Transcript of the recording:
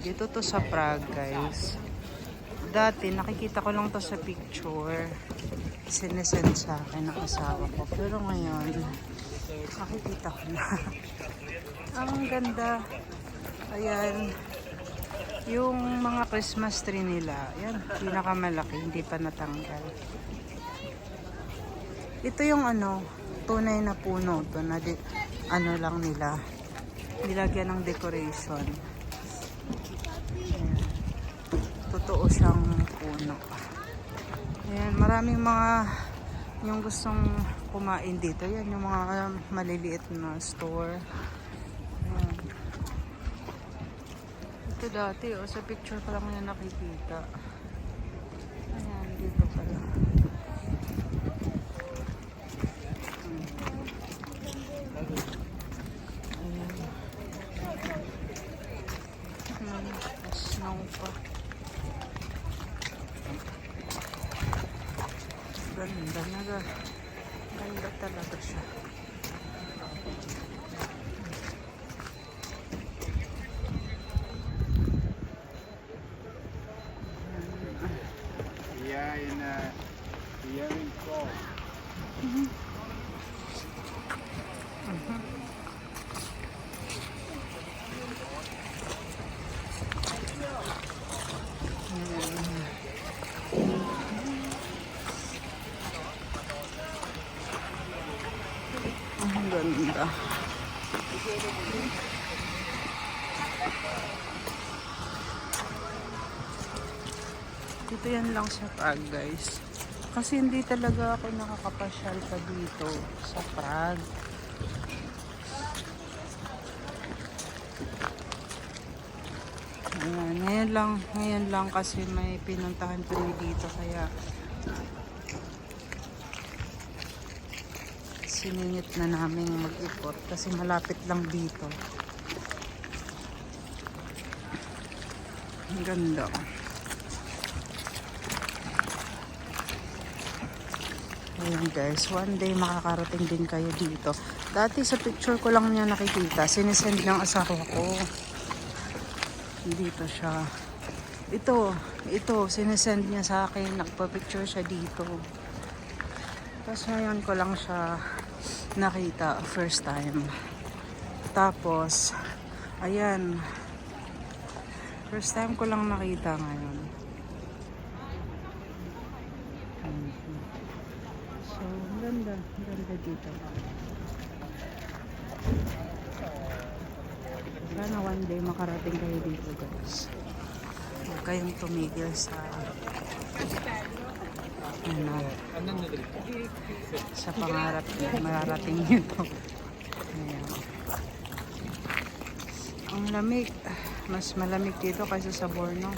Dito to sa Prague, guys. Dati, nakikita ko lang to sa picture. Sinesend sa akin ng asawa ko. Pero ngayon, nakikita ko na. Ang ganda. Ayan. Yung mga Christmas tree nila, yan, pinakamalaki, hindi pa natanggal. Ito yung ano, tunay na puno to na ano lang nila, nilagyan ng decoration. Totoo siyang puno. Ayan, maraming mga yung gustong kumain dito. Yan, yung mga maliliit na store. Ayan. Ito dati, oh, sa picture ko lang yan nakikita. Ganda na ga. Ganda talaga siya. Yeah, in uh, fall. Ang ganda. Dito yan lang sa Prague, guys. Kasi hindi talaga ako nakakapasyal pa dito sa Prague. Ayan, ngayon lang, ngayon lang kasi may pinuntahan kami dito kaya siningit na namin mag-ikot kasi malapit lang dito. Ang ganda. Ayan guys, one day makakarating din kayo dito. Dati sa picture ko lang niya nakikita, sinisend ng asawa ko. Dito siya. Ito, ito, sinisend niya sa akin, nagpa-picture siya dito. Tapos ngayon ko lang siya nakita first time. Tapos, ayan. First time ko lang nakita ngayon. So, ganda. Ganda dito. Sana one day makarating kayo dito guys. Huwag kayong tumigil sa ano, sa pangarap niyo, mararating niyo to. Ayan. Ang lamig. Mas malamig dito kaysa sa Borno.